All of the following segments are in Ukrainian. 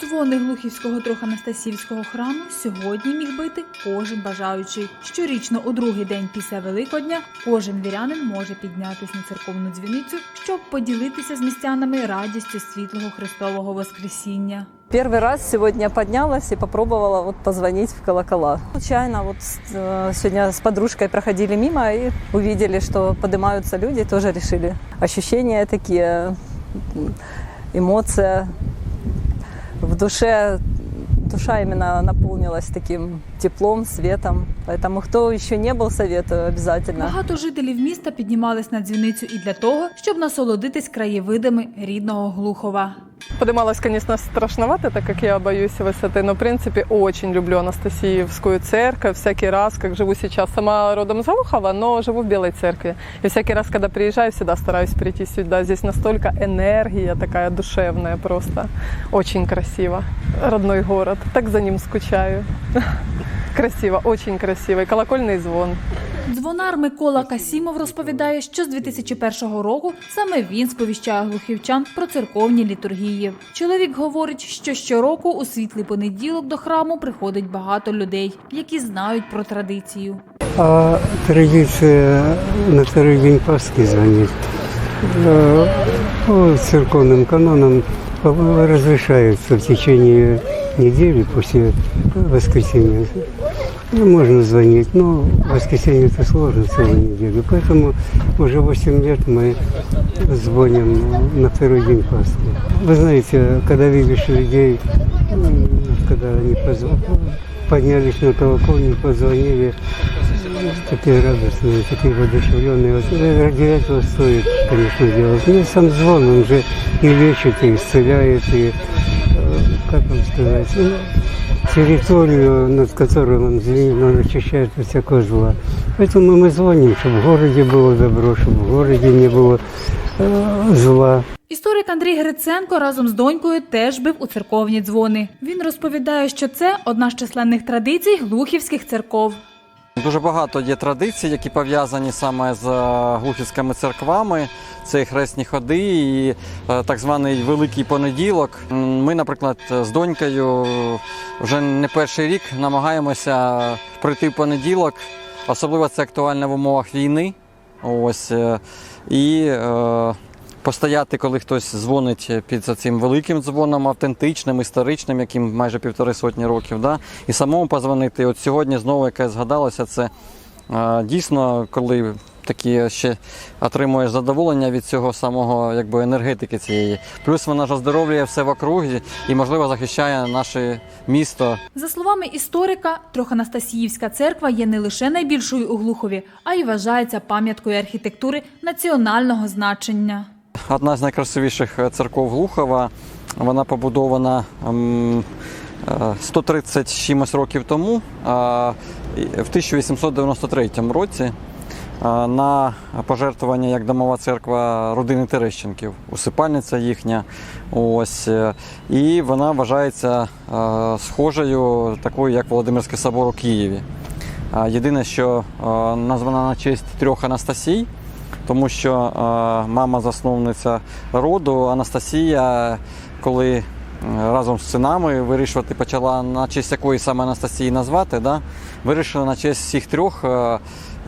Дзвони Глухівського Троханастасівського храму сьогодні міг бити кожен бажаючий. Щорічно у другий день після Великодня кожен вірянин може піднятися на церковну дзвіницю, щоб поділитися з містянами радістю світлого Христового Воскресіння. Первый раз сегодня поднялась и попробовала вот позвонить в колокола. Случайно вот с- э, сегодня с подружкой проходили мимо и увидели, что поднимаются люди, тоже решили. Ощущения такие, м, эмоция в душе. Душа именно наполнилась таким теплом, светом. Поэтому кто еще не был, советую обязательно. Багато жителів міста піднімались на дзвіницю і для того, щоб насолодитись краєвидами рідного Глухова. Подымалась, конечно, страшновато, так как я боюсь высоты, но, в принципе, очень люблю Анастасиевскую церковь. Всякий раз, как живу сейчас, сама родом из Глухова, но живу в Белой церкви. И всякий раз, когда приезжаю, всегда стараюсь прийти сюда. Здесь настолько энергия такая душевная просто. Очень красиво. Родной город. Так за ним скучаю. Красиво, очень красиво. И колокольный звон. Дзвонар Микола Касімов розповідає, що з 2001 року саме він сповіщає глухівчан про церковні літургії. Чоловік говорить, що щороку у світлий понеділок до храму приходить багато людей, які знають про традицію. А традиция на второй день Пасхи звонить. Э, По церковным канонам разрешается в течение недели после воскресенья. Ну, можно звонить, но в воскресенье это сложно целую неделю. Поэтому уже 8 лет мы звоним на второй день Пасхи. Вы знаете, когда видишь людей, м, когда они позв- поднялись на колокольню, позвонили, такие радостные, такие воодушевленные. Вот, э, ради этого стоит, конечно, делать. Ну, сам звон, он же и лечит, и исцеляет, и, э, как вам сказать, ну, территорию, над которой он звенит, он очищает от всякого зла. Поэтому мы звоним, чтобы в городе было добро, чтобы в городе не было э, зла. Історик Андрій Гриценко разом з донькою теж бив у церковні дзвони. Він розповідає, що це одна з численних традицій глухівських церков. Дуже багато є традицій, які пов'язані саме з е, глухівськими церквами. Це і хресні ходи, і е, так званий Великий понеділок. Ми, наприклад, з донькою вже не перший рік намагаємося прийти в понеділок. Особливо це актуально в умовах війни. Ось е, і постояти, коли хтось дзвонить під цим великим дзвоном, автентичним, історичним, яким майже півтори сотні років. Да? І самому позвонити. От сьогодні знову яке згадалося, це е, дійсно, коли такі ще отримуєш задоволення від цього самого якби, енергетики цієї. Плюс вона ж оздоровлює все в округі і, можливо, захищає наше місто За словами історика, Троханастасіївська церква є не лише найбільшою у Глухові, а й вважається пам'яткою архітектури національного значення. Одна з найкрасивіших е, церков Глухова. Вона побудована ем, е, 130 чимось років тому, в 1893 році, е, на пожертвування як домова церква родини Терещенків, усипальниця їхня. Ось, і вона вважається схожою такою, як Володимирський собор у Києві. Єдине, що названа на честь трьох Анастасій, тому що е, мама засновниця роду Анастасія, коли е, разом з синами вирішувати почала на честь якої саме Анастасії назвати, да, вирішила на честь всіх трьох е,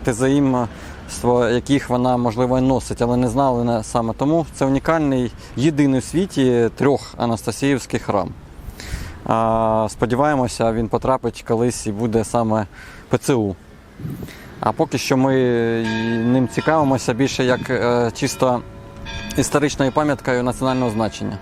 тезаїмство, яких вона можливо носить, але не знали на- саме тому. Це унікальний єдиний у світі трьох Анастасіївський храм. Сподіваємося, він потрапить колись і буде саме ПЦУ. А поки що ми ним цікавимося більше як е, чисто історичною пам'яткою національного значення.